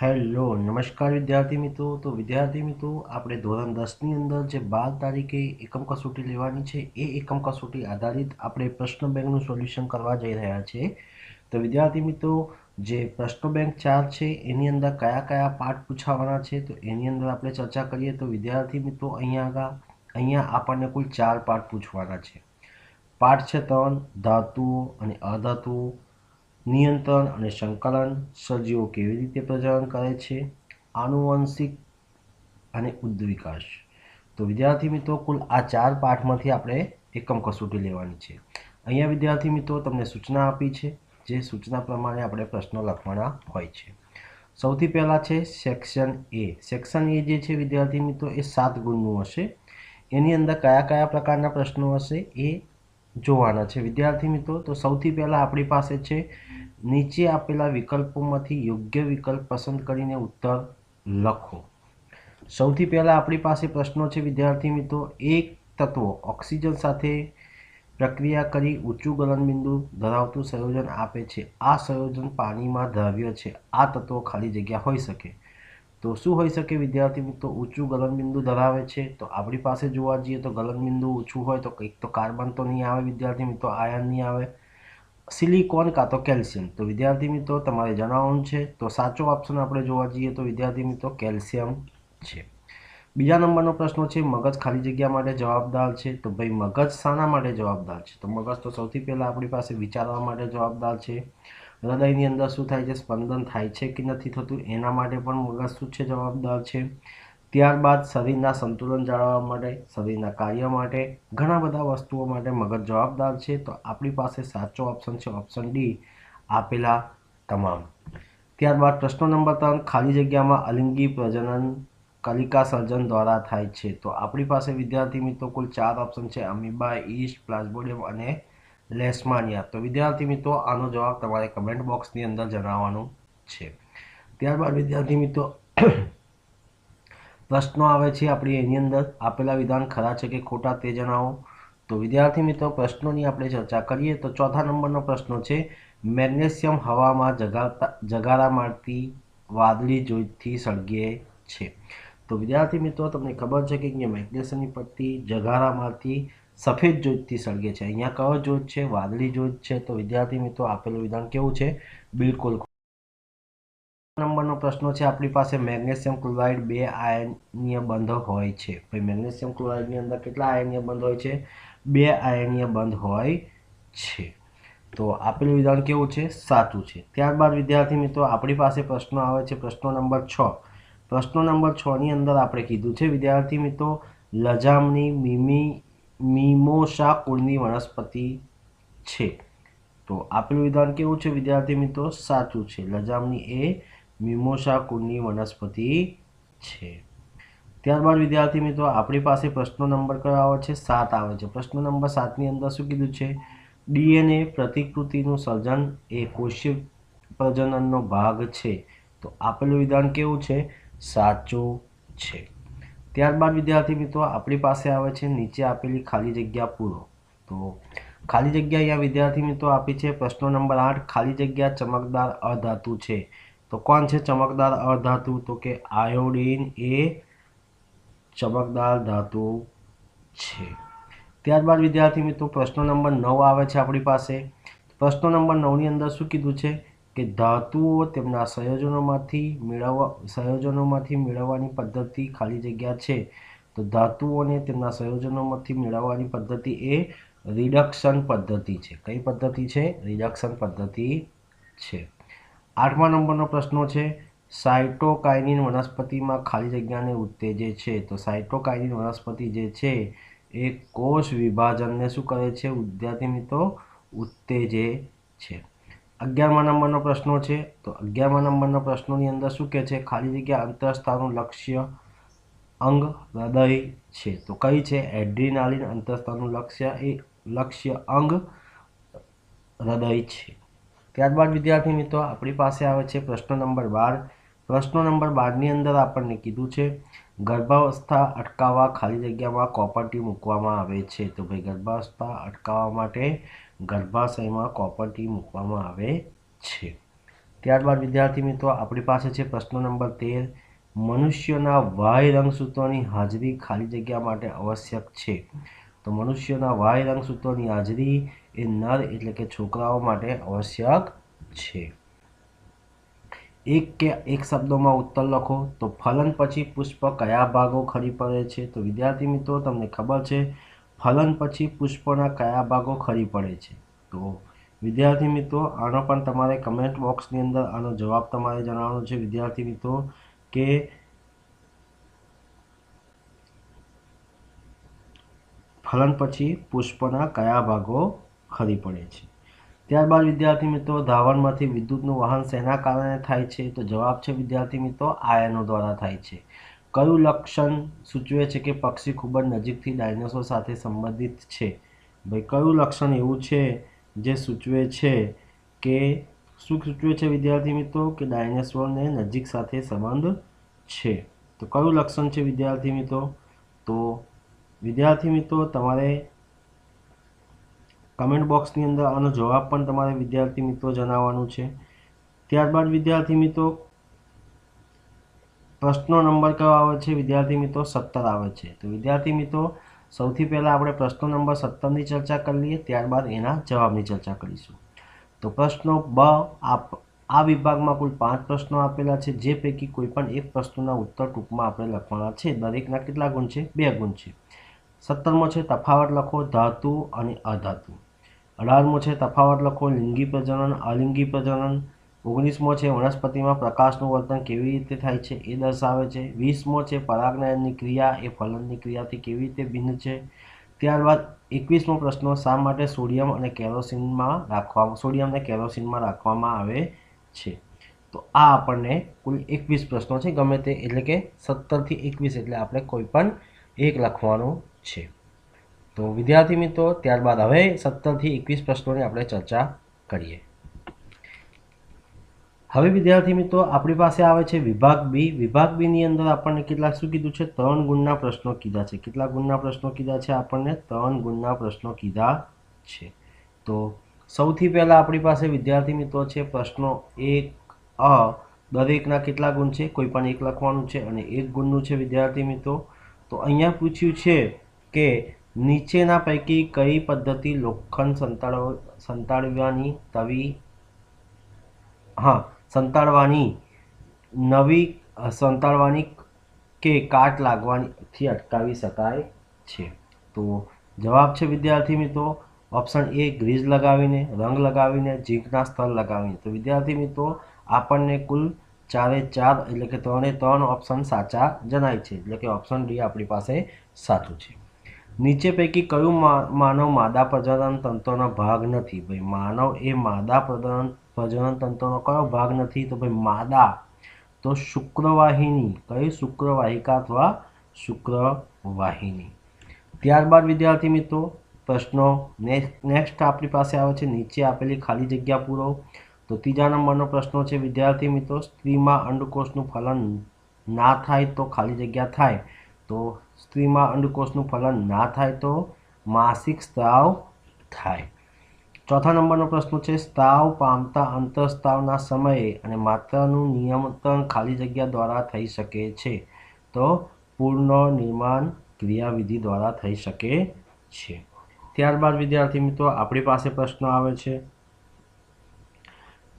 Hello, નમસ્કાર વિદ્યાર્થી મિત્રો. તો વિદ્યાર્થી મિત્રો, આપણે ધોરણ દસની અંદર જે બાર તારીખે એકમ કસોટી લેવાની છે, એ એકમ કસોટી આધારિત આપણે પ્રશ્ન બેંકનું સોલ્યુશન કરવા જઈ રહ્યા છીએ તો વિદ્યાર્થી મિત્રો, જે પ્રશ્ન બેંક ચાર છે, એની અંદર કયા કયા પાઠ પૂછાવાના છે, તો એની અંદર આપણે ચર્ચા કરીએ. તો વિદ્યાર્થી મિત્રો, અહીંયા આગળ, અહીંયા આપણને કુલ ચાર પાઠ પૂછવાના છે. પાઠ છે ત્રણ, ધાતુઓ અને અધાતુઓ. નિયંત્રણ અને સંકલન સજીવો કેવી રીતે પ્રજનન કરે છે? આનુવંશિક અને ઉદ્વિકાસ. તો વિદ્યાર્થી મિત્રો, કુલ આ ચાર પાઠમાંથી આપણે એકમ કસોટી લેવાની છે. અહીંયા વિદ્યાર્થી મિત્રો, તમને સૂચના આપી છે, જે સૂચના પ્રમાણે આપણે પ્રશ્નો લખવાના હોય છે. સૌથી પહેલાં છે સેક્શન એ. સેક્શન એ જે છે વિદ્યાર્થી મિત્રો, એ સાત ગુણનું હશે. એની અંદર કયા કયા પ્રકારના પ્રશ્નો હશે? એ જોવાના છે. વિદ્યાર્થી મિત્રો, તો સૌથી પહેલાં આપણી પાસે છે, નીચે આપેલા વિકલ્પોમાંથી યોગ્ય વિકલ્પ પસંદ કરીને ઉત્તર લખો. સૌથી પહેલાં આપણી પાસે પ્રશ્નો છે, વિદ્યાર્થી મિત્રો. એક તત્વો, ઓક્સિજન સાથે પ્રક્રિયા કરી ઊંચું ગલનબિંદુ ધરાવતું સંયોજન આપે છે. આ સંયોજન પાણીમાં દ્રવ્ય છે. આ તત્વો ખાલી જગ્યા હોઈ શકે. તો શું હોઈ શકે વિદ્યાર્થી મિત્રો? ઊંચું ગલનબિંદુ ધરાવે છે. તો આપણી પાસે જોવા જઈએ તો ગલનબિંદુ ઊંચું હોય તો કંઈક તો કાર્બન તો નહીં આવે વિદ્યાર્થી મિત્રો, આયન નહીં આવે. સિલિકોન કાં તો કેલ્શિયમ. તો વિદ્યાર્થી મિત્રો, તમારે જણાવવાનું છે. તો સાચો ઓપ્શન આપણે જોવા જઈએ તો વિદ્યાર્થી મિત્રો, કેલ્શિયમ છે. બીજા નંબરનો પ્રશ્ન છે, મગજ ખાલી જગ્યા માટે જવાબદાર છે. તો ભાઈ, મગજ શાના માટે જવાબદાર છે? તો મગજ તો સૌથી પહેલાં આપણી પાસે વિચારવા માટે જવાબદાર છે. હૃદયની અંદર શું થાય છે? સ્પંદન થાય છે કે નથી થતું? એના માટે પણ મગજ શું છે જવાબદાર છે. ત્યારબાદ શરીરના સંતુલન જાળવવા માટે, શરીરના કાર્ય માટે, ઘણા બધા વસ્તુઓ માટે મગજ જવાબદાર છે. તો આપણી પાસે સાચો ઓપ્શન છે ઓપ્શન ડી આપેલા તમામ. ત્યારબાદ પ્રશ્ન નંબર ત્રણ, ખાલી જગ્યામાં અલિંગી પ્રજનન કલિકા સર્જન દ્વારા થાય છે. તો આપણી પાસે વિદ્યાર્થી મિત્રો કુલ ચાર ઓપ્શન છે. અમીબા ઈસ્ટ પ્લાઝ્મોડિયમ અને લેસ્માનિયા તો વિદ્યાર્થી મિત્રો, આનો જવાબ તમારે કમેન્ટ બોક્સની અંદર જણાવવાનો છે. ત્યારબાદ વિદ્યાર્થી મિત્રો, પ્રશ્નો આવે છે આપણી એની અંદર. આપેલા વિધાન ખરા છે કે ખોટા તે જણાવો. તો વિદ્યાર્થી મિત્રો, પ્રશ્નોની આપણે ચર્ચા કરીએ. તો ચોથા નંબરનો પ્રશ્ન છે, મેગ્નેશિયમ હવામાં જગાતા જગારા મારતી વાદળી જોઈથી સળગે છે. તો વિદ્યાર્થી મિત્રો, તમને ખબર છે કે મેગ્નેશિયમની પટ્ટી જગારા મારતી સફેદ જ્યોતથી સળગે છે. અહીંયા કયો જ્યોત છે? વાદળી જ્યોત છે. તો વિદ્યાર્થી મિત્રો, આપેલું વિધાન કેવું છે? બિલકુલ નંબરનો પ્રશ્ન છે. આપણી પાસે મેગ્નેશિયમ ક્લોરાઇડ બે આયનીય બંધ હોય છે. ભાઈ, મેગ્નેશિયમ ક્લોરાઇડની અંદર કેટલા આયનીય બંધ હોય છે? બે આયનીય બંધ હોય છે. તો આપેલું વિધાન કેવું છે? સાચું છે. ત્યારબાદ વિદ્યાર્થી મિત્રો, આપણી પાસે પ્રશ્નો આવે છે પ્રશ્નો નંબર છ. પ્રશ્નો નંબર છની અંદર આપણે કીધું છે, વિદ્યાર્થી મિત્રો, લજામની, મીમી મીમોશા કુળની વનસ્પતિ છે. તો આપેલું વિધાન કેવું છે, વિદ્યાર્થી મિત્રો? સાચું છે. લજામણી એ મિમોશા કુળની વનસ્પતિ છે. ત્યારબાદ વિદ્યાર્થી મિત્રો, આપણી પાસે પ્રશ્નો નંબર કયો આવે છે? સાત આવે છે. પ્રશ્ન નંબર સાતની અંદર શું કીધું છે? ડીએનએ પ્રતિકૃતિનું સર્જન એ કોષીય પ્રજનનનો ભાગ છે. તો આપેલું વિધાન કેવું છે? સાચું છે. ત્યારબાદ વિદ્યાર્થી મિત્રો આપણી પાસે આવે છે નીચે આપેલી ખાલી જગ્યા પૂરો. તો ખાલી જગ્યા અહીંયા વિદ્યાર્થી મિત્રો આપી છે. પ્રશ્નો નંબર આઠ, ખાલી જગ્યા ચમકદાર અધાતુ છે. તો કોણ છે ચમકદાર અધાતુ? તો કે આયોડિન એ ચમકદાર ધાતુ છે. ત્યારબાદ વિદ્યાર્થી મિત્રો પ્રશ્ન નંબર નવ આવે છે આપણી પાસે. પ્રશ્ન નંબર નવની અંદર શું કીધું છે? કે ધાતુઓ તેમના સંયોજનોમાંથી મેળવવા, સંયોજનોમાંથી મેળવવાની પદ્ધતિ ખાલી જગ્યા છે, તો ધાતુઓને તેમના સંયોજનોમાંથી મેળવવાની પદ્ધતિ એ રિડક્શન પદ્ધતિ છે. કઈ પદ્ધતિ છે? રિડક્શન પદ્ધતિ છે. આઠમા નંબરનો પ્રશ્ન છે સાયટોકાઇનિન વનસ્પતિમાં ખાલી જગ્યાને ઉત્તેજે છે, તો સાયટોકાઇનિન વનસ્પતિ જે છે એ કોષ વિભાજનને શું કરે છે? વિદ્યાર્થી મિત્રો ઉત્તેજે છે. અગિયારમા નંબરનો પ્રશ્નો છે. તો અગિયારમા નંબરના પ્રશ્નોની અંદર શું કહે છે? ખાલી જગ્યા અંતરસ્થાનું લક્ષ્ય અંગ, હૃદય છે. તો કઈ છે? એડ્રીનાલિન અંતરસ્થાનું લક્ષ્ય એ લક્ષ્ય અંગ, હૃદય છે. ત્યારબાદ વિદ્યાર્થી મિત્રો, આપણી પાસે આવે છે પ્રશ્ન નંબર બાર. પ્રશ્ન નંબર બારની અંદર આપણને કીધું છે, ગર્ભાવસ્થા અટકાવવા ખાલી જગ્યામાં કોપરટી મૂકવામાં આવે છે. તો ભાઈ ગર્ભાવસ્થા અટકાવવા માટે ગર્ભાશયમાં કોપરટી મૂકવામાં આવે છે. ત્યારબાદ વિદ્યાર્થી મિત્રો, આપણી પાસે છે પ્રશ્ન નંબર તેર. મનુષ્યના વાય રંગસૂત્રોની હાજરી ખાલી જગ્યા માટે આવશ્યક છે. તો મનુષ્યના વાય રંગસૂત્રોની હાજરી એ નર એટલે કે છોકરાઓ માટે આવશ્યક છે. એક કે એક શબ્દોમાં ઉત્તર લખો. તો ફલન પછી પુષ્પ કયા ભાગો ખરી પડે છે? તો વિદ્યાર્થી મિત્રો, તમને ખબર છે ફલન પછી પુષ્પના કયા ભાગો ખરી પડે છે. તો, વિદ્યાર્થી મિત્રો, આનો પણ તમારે કમેન્ટ બોક્સની અંદર આનો જવાબ તમારે જણાવવાનો છે. વિદ્યાર્થી મિત્રો, કે ફલન પછી પુષ્પના કયા ભાગો ખરી પડે છે. ત્યારબાદ વિદ્યાર્થી મિત્રો ધાવણમાંથી વિદ્યુતનું વહન શેના કારણે થાય છે? તો જવાબ છે, વિદ્યાર્થી મિત્રો, આયનો દ્વારા થાય છે. કયું લક્ષણ સૂચવે છે કે પક્ષી ખૂબ જ નજીકથી ડાયનોસોર સાથે સંબંધિત છે? ભાઈ, કયું લક્ષણ એવું છે જે સૂચવે છે કે, શું સૂચવે છે વિદ્યાર્થી મિત્રો, કે ડાયનોસોરને નજીક સાથે સંબંધ છે? તો કયું લક્ષણ છે વિદ્યાર્થી મિત્રો? તો વિદ્યાર્થી મિત્રો, તમારે કમેન્ટ બોક્સની અંદર આનો જવાબ પણ તમારે વિદ્યાર્થી મિત્રો જણાવવાનું છે. ત્યારબાદ વિદ્યાર્થી મિત્રો પ્રશ્નો નંબર કયો આવે છે? વિદ્યાર્થી મિત્રો, સત્તર આવે છે. તો વિદ્યાર્થી મિત્રો, સૌથી પહેલાં આપણે પ્રશ્નો નંબર સત્તરની ચર્ચા કરી લઈએ, ત્યારબાદ એના જવાબની ચર્ચા કરીશું. તો પ્રશ્નો બ, આપ, આ વિભાગમાં કુલ પાંચ પ્રશ્નો આપેલા છે. જે પૈકી કોઈપણ એક પ્રશ્નોના ઉત્તર ટૂંકમાં આપણે લખવાના છે. દરેકના કેટલા ગુણ છે? બે ગુણ છે. સત્તરમો છે, તફાવત લખો, ધાતુ અને અધાતુ. અઢારમો છે, તફાવત લખો, લિંગી પ્રજનન, અલિંગી પ્રજનન ઓગણીસમો છે, વનસ્પતિમાં પ્રકાશનું વર્તન કેવી રીતે થાય છે એ દર્શાવે છે. વીસમો છે, પરાગનયનની ક્રિયા એ ફલનની ક્રિયાથી કેવી રીતે ભિન્ન છે? ત્યારબાદ એકવીસમો પ્રશ્ન, શા માટે સોડિયમ અને કેરોસીનમાં રાખવા સોડિયમ અને કેરોસીનમાં રાખવામાં આવે છે? તો આ આપણને કુલ એકવીસ પ્રશ્નો છે, ગમે તે એટલે કે સત્તરથી એકવીસ એટલે આપણે કોઈ પણ એક લખવાનું છે. તો વિદ્યાર્થી મિત્રો, ત્યારબાદ હવે સત્તરથી એકવીસ પ્રશ્નોની આપણે ચર્ચા કરીએ. હવે વિદ્યાર્થી મિત્રો, આપણી પાસે આવે છે વિભાગ બી. વિભાગ બીની અંદર આપણને કેટલાક શું કીધું છે? ત્રણ ગુણના પ્રશ્નો કીધા છે. કેટલા ગુણના પ્રશ્નો કીધા છે? આપણને ત્રણ ગુણના પ્રશ્નો કીધા છે. તો સૌથી પહેલાં આપણી પાસે વિદ્યાર્થી મિત્રો છે પ્રશ્નો એક અ. દરેકના કેટલા ગુણ છે? કોઈ પણ એક લખવાનું છે અને એક ગુણનું છે વિદ્યાર્થી મિત્રો. તો અહીંયા પૂછ્યું છે કે નીચેના પૈકી કઈ પદ્ધતિ લોખંડ સંતાડવ સંતાડવાની તવી? હા. સંતાડવાની નવી સંતાડવાની કે કાટ લાગવાથી અટકાવી શકાય છે. તો જવાબ છે વિદ્યાર્થી મિત્રો, ઓપ્શન એ ગ્રીઝ લગાવીને, રંગ લગાવીને ઝીંકના સ્તર લગાવીને. તો વિદ્યાર્થી મિત્રો, આપણને કુલ ચારે ચાર એટલે કે ત્રણે ત્રણ ઓપ્શન સાચા જણાય છે. એટલે કે ઓપ્શન ડી આપણી પાસે સાચું છે. નીચે પૈકી કયું માનવ માદા પ્રજનન તંત્રનો ભાગ નથી? ભાઈ, માનવ એ માદા પ્રજનન પ્રજનન તંત્રનો કયો ભાગ નથી? તો ભાઈ માદા. તો શુક્રવાહિની. કઈ શુક્રવાહિકા અથવા શુક્રવાહિની? ત્યારબાદ વિદ્યાર્થી મિત્રો, પ્રશ્નો. નેક્સ્ટ આપણી પાસે આવે છે. નીચે આપેલી ખાલી જગ્યા પૂરો. તો ત્રીજા નંબરનો પ્રશ્ન છે, વિદ્યાર્થી મિત્રો, સ્ત્રીમાં અંડકોષનું ફલન ના થાય તો ખાલી જગ્યા થાય. તો સ્ત્રીમાં અંડકોષનું ફલન ના થાય તો માસિક સ્ત્રાવ થાય. ચોથા નંબરનો પ્રશ્ન છે, સ્ત્રાવ પામતા અંતરસ્ત્રાવના સમયે અને માત્રાનું નિયંત્રણ ખાલી જગ્યા દ્વારા થઈ શકે છે, તો પૂર્ણ નિર્માણ ક્રિયાવિધિ દ્વારા થઈ શકે છે. ત્યારબાદ, વિદ્યાર્થી મિત્રો, આપણી પાસે પ્રશ્ન આવે છે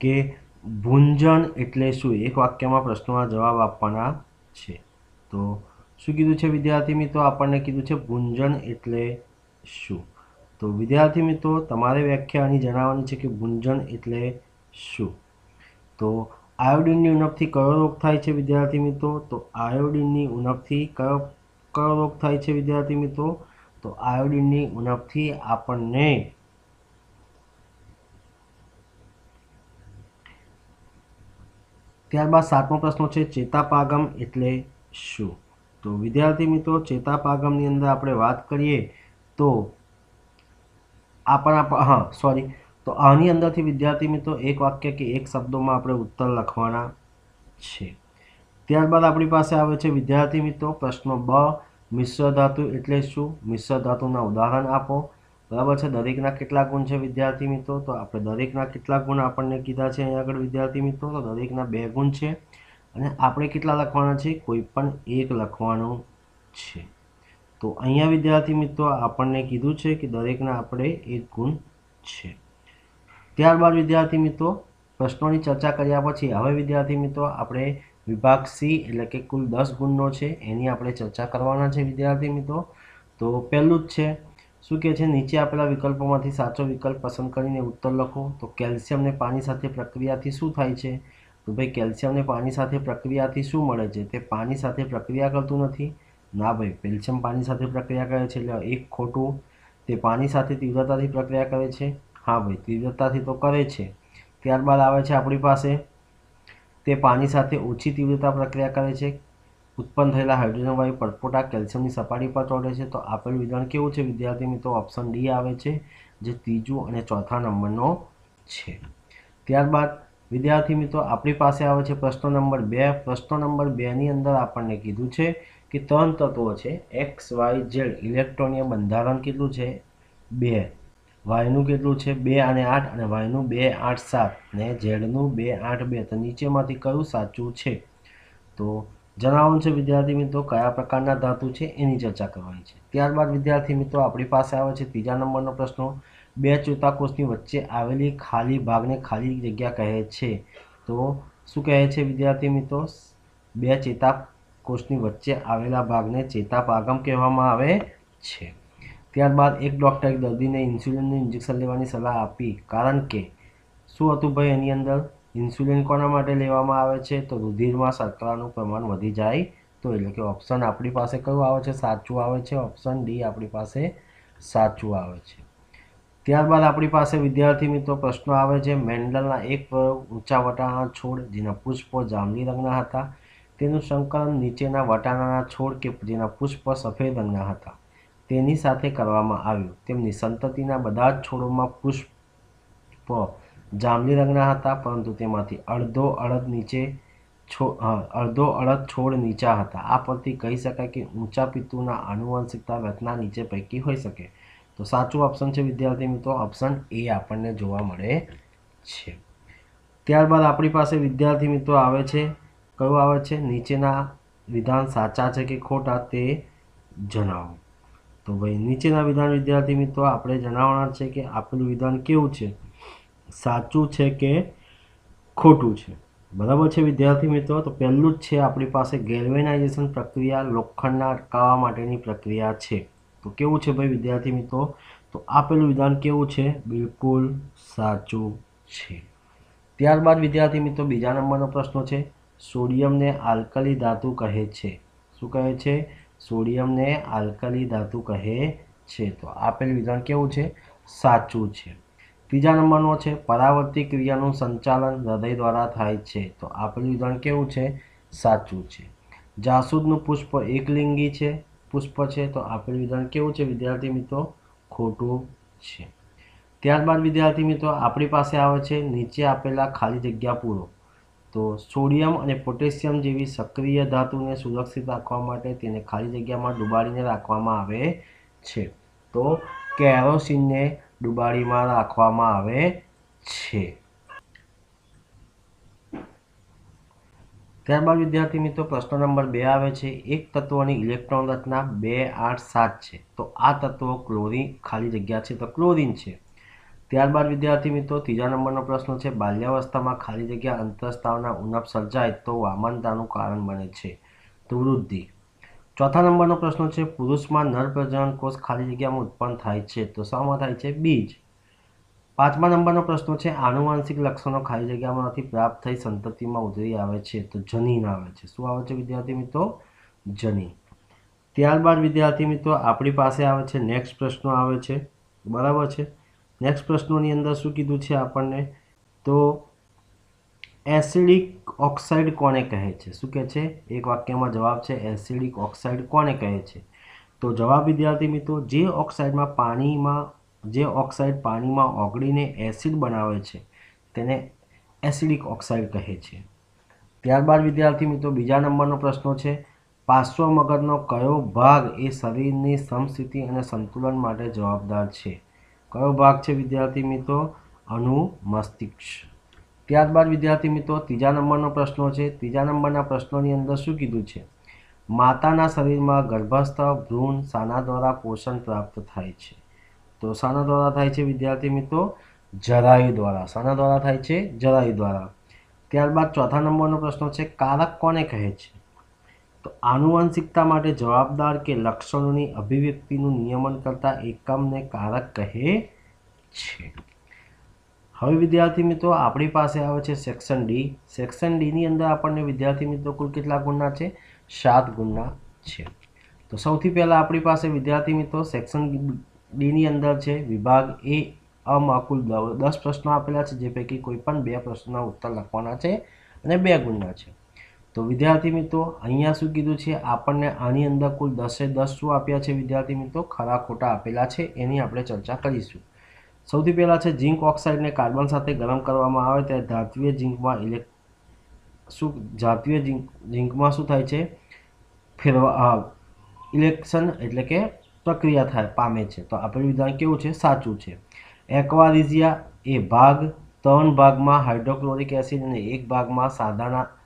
કે ભૂંજન એટલે શું? એક વાક્યમાં પ્રશ્નોના જવાબ આપવાના છે. તો શું કીધું છે, વિદ્યાર્થી મિત્રો? આપણને કીધું છે, ભૂંજન એટલે શું? તો વિદ્યાર્થી મિત્રો, તમારે વ્યાખ્યા અહીં જણાવવાની છે કે ગુંજણ એટલે શું? તો આયોડિનની ઉણપથી કયો રોગ થાય છે વિદ્યાર્થી મિત્રો? તો આયોડિનની ઉણપથી કયો કયો રોગ થાય છે વિદ્યાર્થી મિત્રો? તો આયોડિનની ઉણપથી આપણને ત્યારબાદ સાતમો પ્રશ્ન છે, ચેતાપાગમ એટલે શું? તો વિદ્યાર્થી મિત્રો, ચેતાપાગમની અંદર આપણે વાત કરીએ તો આપણા હા સોરી તો આની અંદરથી વિદ્યાર્થી મિત્રો એક વાક્ય કે એક શબ્દોમાં આપણે ઉત્તર લખવાના છે. ત્યારબાદ આપણી પાસે આવે છે વિદ્યાર્થી મિત્રો, પ્રશ્નો બ, મિશ્ર ધાતુ એટલે શું? મિશ્ર ધાતુના ઉદાહરણ આપો. બરાબર છે? દરેકના કેટલા ગુણ છે વિદ્યાર્થી મિત્રો? તો આપણે દરેકના કેટલા ગુણ આપણને કીધા છે અહીંયા આગળ વિદ્યાર્થી મિત્રો? તો દરેકના બે ગુણ છે. અને આપણે કેટલા લખવાના છે? કોઈ પણ એક લખવાનું છે. તો અહીંયા વિદ્યાર્થી મિત્રો આપણને કીધું છે કે દરેકના આપણે એક ગુણ છે. ત્યારબાદ વિદ્યાર્થી મિત્રો, પ્રશ્નોની ચર્ચા કર્યા પછી હવે વિદ્યાર્થી મિત્રો આપણે વિભાગ સી એટલે કે કુલ દસ ગુણનો છે એની આપણે ચર્ચા કરવાના છે વિદ્યાર્થી મિત્રો. તો પહેલું જ છે, શું કહે છે? નીચે આપેલા વિકલ્પોમાંથી સાચો વિકલ્પ પસંદ કરીને ઉત્તર લખો. તો કેલ્શિયમને પાણી સાથે પ્રક્રિયાથી શું થાય છે? તો ભાઈ કેલ્શિયમને પાણી સાથે પ્રક્રિયાથી શું મળે છે? તે પાણી સાથે પ્રક્રિયા કરતું નથી. ના ભાઈ કેલ્શિયમ પાણી સાથે પ્રક્રિયા કરે છે, એટલે એક ખોટું તે પાણી સાથે તીવ્રતાથી પ્રક્રિયા કરે છે. હા ભાઈ, તીવ્રતાથી તો કરે છે. ત્યારબાદ આવે છે આપણી પાસે તે પાણી સાથે ઓછી તીવ્રતા પ્રક્રિયા કરે છે. ઉત્પન્ન થયેલા હાઇડ્રોજન વાયુ પરપોટા કેલ્શિયમની સપાટી પર ચોડે છે. તો આપેલ વિધાન કેવું છે વિદ્યાર્થી મિત્રો? ઓપ્શન ડી આવે છે, જે ત્રીજું અને ચોથા નંબરનો છે. ત્યારબાદ વિદ્યાર્થી મિત્રો, આપણી પાસે આવે છે પ્રશ્ન નંબર બે. પ્રશ્ન નંબર બેની અંદર આપણને કીધું છે કે ત્રણ તત્વો છે. એક્સ વાય ઝેડ ઇલેક્ટ્રોનીય બંધારણ કેટલું છે? બે. વાયનું કેટલું છે? બે અને આઠ અને વાયનું બે, આઠ, સાત. ને ઝેડનું બે, આઠ, બે. તો નીચેમાંથી કયું સાચું છે? તો જણાવવાનું છે વિદ્યાર્થી મિત્રો, કયા પ્રકારના ધાતુ છે એની ચર્ચા કરવાની છે. ત્યારબાદ વિદ્યાર્થી મિત્રો, આપણી પાસે આવે છે ત્રીજા નંબરનો પ્રશ્ન. બે ચેતાકોષની વચ્ચે આવેલી ખાલી ભાગને ખાલી જગ્યા કહે છે. તો શું કહે છે વિદ્યાર્થી મિત્રો? બે ચેતાકોષની વચ્ચે આવેલા ભાગને ચેતાપાગમ કહેવામાં આવે છે. ત્યારબાદ એક ડૉક્ટરે દર્દીને ઇન્સ્યુલિનનું ઇન્જેક્શન લેવાની સલાહ આપી. કારણ કે, શું હતું ભાઈ એની અંદર? ઇન્સ્યુલિન કોના માટે લેવામાં આવે છે? તો રુધિરમાં શર્કરાનું પ્રમાણ વધી જાય તો એટલે કે ઓપ્શન આપણી પાસે કયું આવે છે? સાચું આવે છે. ઓપ્શન ડી આપણી પાસે સાચું આવે છે. ત્યારબાદ આપણી પાસે વિદ્યાર્થી મિત્રો પ્રશ્નો આવે છે. મેન્ડલના એક પ્રયોગ ઊંચા વટાણા છોડ, જેના પુષ્પો જાંબલી રંગના હતા. તેનું સંકલન નીચેના વટાણાના છોડ કે જેના પુષ્પ સફેદ રંગના હતા, તેની સાથે કરવામાં આવ્યું. તેમની સંતતિના બધા જ છોડોમાં પુષ્પ જાંબલી રંગના હતા, પરંતુ તેમાંથી અડધો અડધ નીચે છો અડધો અડધ છોડ નીચા હતા. આ પરથી કહી શકાય કે ઊંચા પિત્તુના આનુવંશિકતા રચના નીચે પૈકી હોઈ શકે. તો સાચું ઓપ્શન છે વિદ્યાર્થી મિત્રો? ઓપ્શન એ આપણને જોવા મળે છે. ત્યારબાદ આપણી પાસે વિદ્યાર્થી મિત્રો આવે છે કયું આવે છે? નીચેના વિધાન સાચા છે કે ખોટા તે જણાવો. તો ભાઈ, નીચેના વિધાન વિદ્યાર્થી મિત્રો, આપણે જણાવવાના છે કે આપેલું વિધાન કેવું છે? સાચું છે કે ખોટું છે? બરાબર છે વિદ્યાર્થી મિત્રો? તો પહેલું જ છે આપણી પાસે ગેલ્વેનાઇઝેશન પ્રક્રિયા, લોખંડના અટકાવવા માટેની પ્રક્રિયા છે. તો કેવું છે ભાઈ વિદ્યાર્થી મિત્રો? તો આપેલું વિધાન કેવું છે? બિલકુલ સાચું છે. ત્યારબાદ વિદ્યાર્થી મિત્રો, બીજા નંબરનો પ્રશ્ન છે. સોડિયમને આલ્કલી ધાતુ કહે છે. શું કહે છે? સોડિયમને આલ્કલી ધાતુ કહે છે. તો આપેલ વિધાન કેવું છે? સાચું છે. ત્રીજા નંબરનો છે પરાવર્તી ક્રિયાનું સંચાલન હૃદય દ્વારા થાય છે. તો આપેલ વિધાન કેવું છે? સાચું છે. જાસૂદનું પુષ્પ એકલિંગી છે, પુષ્પ છે. તો આપેલું વિધાન કેવું છે, વિદ્યાર્થી મિત્રો? ખોટું છે. ત્યારબાદ વિદ્યાર્થી મિત્રો, આપણી પાસે આવે છે, નીચે આપેલા ખાલી જગ્યા પૂરો. તો સોડિયમ અને પોટેશિયમ જેવી સક્રિય ધાતુને સુરક્ષિત રાખવા માટે તેને ખાલી જગ્યામાં ડુબાડીને રાખવામાં આવે છે. તો કેરોસીનને ડુબાડીમાં રાખવામાં આવે છે. ત્યારબાદ વિદ્યાર્થી મિત્રો, પ્રશ્ન નંબર બે આવે છે. એક તત્વની ઇલેક્ટ્રોન રચના બે આઠ સાત છે. તો આ તત્વો ક્લોરિન ખાલી જગ્યા છે તો ક્લોરિન છે. ત્યારબાદ વિદ્યાર્થી મિત્રો, ત્રીજા નંબરનો પ્રશ્ન છે, બાલ્યાવસ્થામાં ખાલી જગ્યા અંતરસ્ત્રાવના ઉણપ સર્જાય તો વામનતાનું કારણ બને છે. તો વૃદ્ધિ ચોથા નંબરનો પ્રશ્ન છે, પુરુષમાં નર પ્રજનન કોષ ખાલી જગ્યામાં ઉત્પન્ન થાય છે, તો શામાં થાય છે બીજ. પાંચમા નંબરનો પ્રશ્ન છે, આનુવાંશિક લક્ષણો ખાલી જગ્યામાંથી પ્રાપ્ત થઈ, સંતતિમાં ઉતરી આવે છે, તો જનીન આવે છે. શું આવે છે વિદ્યાર્થી મિત્રો? જનીન. ત્યારબાદ વિદ્યાર્થી મિત્રો, આપણી પાસે આવે છે, નેક્સ્ટ પ્રશ્નો આવે છે. બરાબર છે? નેક્સ્ટ પ્રશ્નોની અંદર શું કીધું છે આપણને? તો એસિડિક ઓક્સાઇડ કોને કહે છે? શું કહે છે? એક વાક્યમાં જવાબ છે, એસિડિક ઓક્સાઇડ કોને કહે છે? તો જવાબ વિદ્યાર્થી મિત્રો, જે ઓક્સાઇડમાં પાણીમાં, જે ઓક્સાઇડ પાણીમાં ઓગળીને એસિડ બનાવે છે, તેને એસિડિક ઓક્સાઇડ કહે છે. ત્યારબાદ વિદ્યાર્થી મિત્રો, બીજા નંબરનો પ્રશ્ન છે, પાર્શ્વ મગજનો કયો ભાગ એ શરીરની સમસ્થિતિ અને સંતુલન માટે જવાબદાર છે? કયો ભાગ છે, વિદ્યાર્થી મિત્રો? અનુમસ્તિષ્ક ત્યારબાદ વિદ્યાર્થી મિત્રો, ત્રીજા નંબરનો પ્રશ્નો છે. ત્રીજા નંબરના પ્રશ્નોની અંદર શું કીધું છે? માતાના શરીરમાં ગર્ભસ્થ ભ્રૂણ શાના દ્વારા પોષણ પ્રાપ્ત થાય છે. તો શાના દ્વારા થાય છે, વિદ્યાર્થી મિત્રો? જરાયુ દ્વારા. શાના દ્વારા થાય છે, જરાયુ દ્વારા. ત્યારબાદ ચોથા નંબરનો પ્રશ્ન છે, કારક કોને કહે છે? તો આનુવંશિકતા માટે જવાબદાર કે લક્ષણોની અભિવ્યક્તિનું નિયમન કરતા એકમને કારક કહે છે. હવે વિદ્યાર્થી મિત્રો, આપણી પાસે આવે છે સેક્શન ડી. સેક્શન ડીની અંદર આપણને વિદ્યાર્થી મિત્રો કુલ કેટલા ગુણના છે? સાત ગુણના છે. તો સૌથી પહેલાં આપણી પાસે વિદ્યાર્થી મિત્રો સેક્શન ડીની અંદર છે. વિભાગ એ, અમાં કુલ દસ પ્રશ્નો આપેલા છે, જે પૈકી કોઈ પણ બે પ્રશ્નોના ઉત્તર લખવાના છે અને બે ગુણના છે. તો વિદ્યાર્થી મિત્રો, અહીંયા શું કીધું છે? આપણને આની અંદર કુલ દસે દસ શું આપ્યા છે વિદ્યાર્થી મિત્રો? ખરા ખોટા આપેલા છે, એની આપણે ચર્ચા કરીશું. સૌથી પહેલાં છે, ઝીંક ઓક્સાઇડને કાર્બન સાથે ગરમ કરવામાં આવે ત્યારે ધાત્વીય ઝીંકમાં ઇલેક, શું, ધાત્વીય ઝીંક, ઝીંકમાં શું થાય છે? ફેરવા ઇલેક્શન એટલે કે પ્રક્રિયા થાય, પામે છે. તો આપેલું વિધાન કેવું છે? સાચું છે. એક્વારિઝિયા એ ભાગ, ત્રણ ભાગમાં હાઇડ્રોક્લોરિક એસિડ અને એક ભાગમાં સાધારણ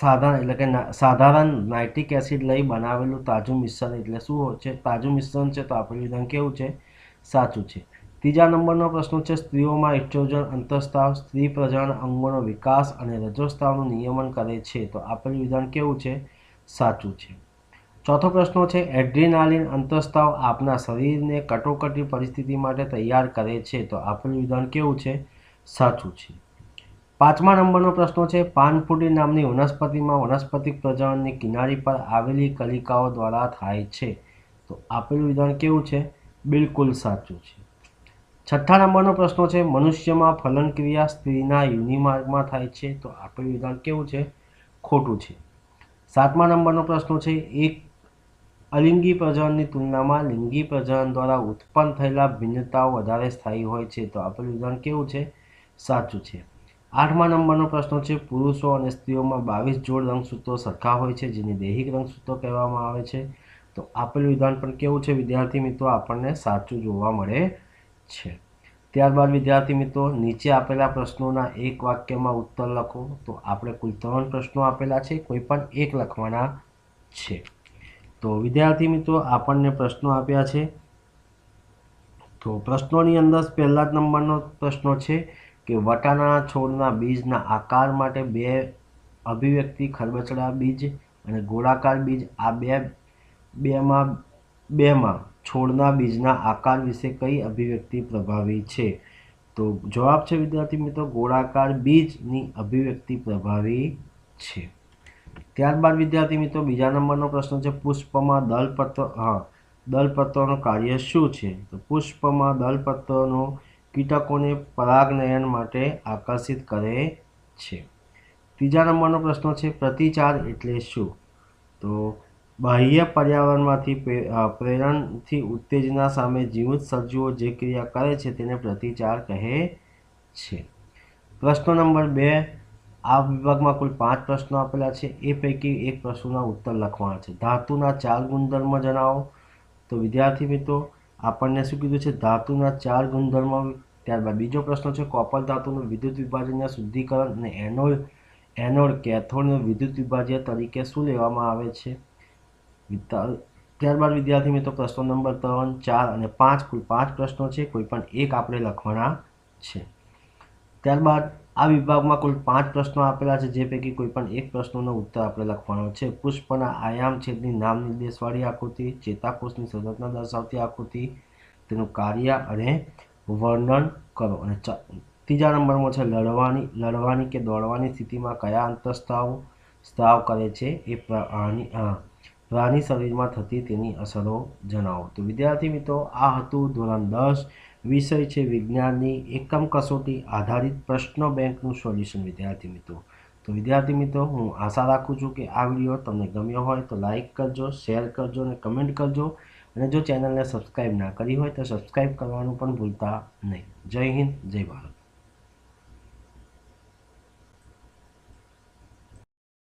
સાધારણ એટલે કે સાધારણ નાઇટ્રિક એસિડ લઈ બનાવેલું તાજું મિશ્રણ એટલે શું છે? તાજું મિશ્રણ છે તો આપણું વિધાન કેવું છે? સાચું છે. ત્રીજા નંબરનો પ્રશ્ન છે, સ્ત્રીઓમાં ઇસ્ટ્રોજન, અંતઃસ્ત્રાવ, સ્ત્રી પ્રજનન અંગોનો વિકાસ અને રજોસ્ત્રાવનું નિયમન કરે છે તો આપેલું વિધાન કેવું છે? સાચું છે. ચોથો પ્રશ્ન છે, એડ્રીનાલિન, અંતઃસ્ત્રાવ આપના શરીરને કટોકટી પરિસ્થિતિ માટે તૈયાર કરે છે તો આપેલું વિધાન કેવું છે? સાચું છે. પાંચમા નંબરનો પ્રશ્ન છે પાનફૂટી નામની વનસ્પતિમાં વનસ્પતિક પ્રજનનની કિનારી પર આવેલી કલિકાઓ દ્વારા થાય છે. તો આપેલું વિધાન કેવું છે? બિલકુલ સાચું છે. છઠ્ઠા નંબરનો પ્રશ્ન છે, મનુષ્યમાં ફલન ક્રિયા સ્ત્રીના યુનિમાર્ગમાં થાય છે. તો આપેલું વિધાન કેવું છે? ખોટું છે. સાતમા નંબરનો પ્રશ્ન છે, એક અલિંગી પ્રજનનની તુલનામાં લિંગી પ્રજનન દ્વારા ઉત્પન્ન થયેલા ભિન્નતાઓ વધારે સ્થાયી હોય છે. તો આપેલું વિધાન કેવું છે? સાચું છે. આઠમા નંબરનો પ્રશ્ન છે, પુરુષો અને સ્ત્રીઓમાં બાવીસ જોડ રંગસૂત્રો સરખા હોય છે, જેને દૈહિક રંગસૂત્રો કહેવામાં આવે છે. તો આપેલું વિધાન પણ કેવું છે? વિદ્યાર્થી મિત્રો, આપણને સાચું જોવા મળે છે. ત્યારબાદ વિદ્યાર્થી મિત્રો, નીચે આપેલા પ્રશ્નોના એક વાક્યમાં ઉત્તર લખો. તો આપણે કુલ ત્રણ પ્રશ્નો આપેલા છે, કોઈ પણ એક લખવાના છે. તો વિદ્યાર્થી મિત્રો, આપણને પ્રશ્નો આપ્યા છે. તો પ્રશ્નોની અંદર પહેલા જ નંબરનો પ્રશ્ન છે કે વટાણા છોડના બીજના આકાર માટે બે અભિવ્યક્તિ ખરબચડા બીજ અને ગોળાકાર બીજ. આ બે, બેમાં બેમાં છોડના બીજના આકાર વિશે કઈ અભિવ્યક્તિ પ્રભાવી છે? તો જવાબ છે વિદ્યાર્થી મિત્રો, ગોળાકાર બીજની અભિવ્યક્તિ પ્રભાવી છે. ત્યારબાદ વિદ્યાર્થી મિત્રો, બીજા નંબરનો પ્રશ્ન છે, પુષ્પમાં દલપત્ર, હા, દલપત્રનું કાર્ય શું છે? તો પુષ્પમાં દલપત્રનો કીટકોને પરાગનયન માટે આકર્ષિત કરે છે. ત્રીજા નંબરનો પ્રશ્ન છે પ્રતિચાર એટલે શું? તો બાહ્ય પર્યાવરણમાંથી પ્રેરણથી ઉત્તેજના સામે જીવિત સજીવો જે ક્રિયા કરે છે તેને પ્રતિચાર કહે છે. પ્રશ્ન નંબર બે, આ વિભાગમાં કુલ પાંચ પ્રશ્નો આપેલા છે. એ પૈકી એક પ્રશ્નોના ઉત્તર લખવાના છે. ધાતુના ચાર ગુણધર્મ જણાવો. તો વિદ્યાર્થી મિત્રો આપણને શું કીધું છે? ધાતુના ચાર ગુણધર્મો ત્યારબાદ બીજો પ્રશ્ન છે, કોપર ધાતુનું વિદ્યુત વિભાજનના શુદ્ધિકરણ અને એનોડ એનોડ કેથોડનું વિદ્યુત વિભાજ્ય તરીકે શું લેવામાં આવે છે? ત્યારબાદ વિદ્યાર્થી મિત્રો, પ્રશ્નો નંબર ત્રણ, ચાર અને પાંચ કુલ પાંચ પ્રશ્નો છે. કોઈ પણ એક આપણે લખવાના છે. ત્યારબાદ આ વિભાગમાં કુલ પાંચ પ્રશ્નો આપેલા છે, જે પૈકી કોઈ પણ એક પ્રશ્નોનો ઉત્તર આપણે લખવાનો છે. પુષ્પના આયામ છેદની નામ નિર્દેશવાળી આકૃતિ, ચેતાકોષની સંરચના દર્શાવતી આકૃતિ, તેનું કાર્ય અને વર્ણન કરો. અને ત્રીજા નંબરમાં છે, લડવાની લડવાની કે દોડવાની સ્થિતિમાં કયા અંતઃસ્ત્રાવ, સ્ત્રાવ કરે છે એ પ્રાણી પ્રાણી શરીરમાં થતી તેની અસરો જણાવો. તો વિદ્યાર્થી મિત્રો, આ હતું ધોરણ દસ વિષય છે વિજ્ઞાનની એકમ કસોટી આધારિત પ્રશ્નો બેંકનું સોલ્યુશન. વિદ્યાર્થી મિત્રો, તો વિદ્યાર્થી મિત્રો, હું આશા રાખું છું કે આ વીડિયો તમને ગમ્યો હોય તો લાઇક કરજો, શેર કરજો અને કમેન્ટ કરજો. અને જો ચેનલને સબસ્ક્રાઈબ ના કરી હોય તો સબસ્ક્રાઈબ કરવાનું પણ ભૂલતા નહીં. જય હિન્દ, જય ભારત.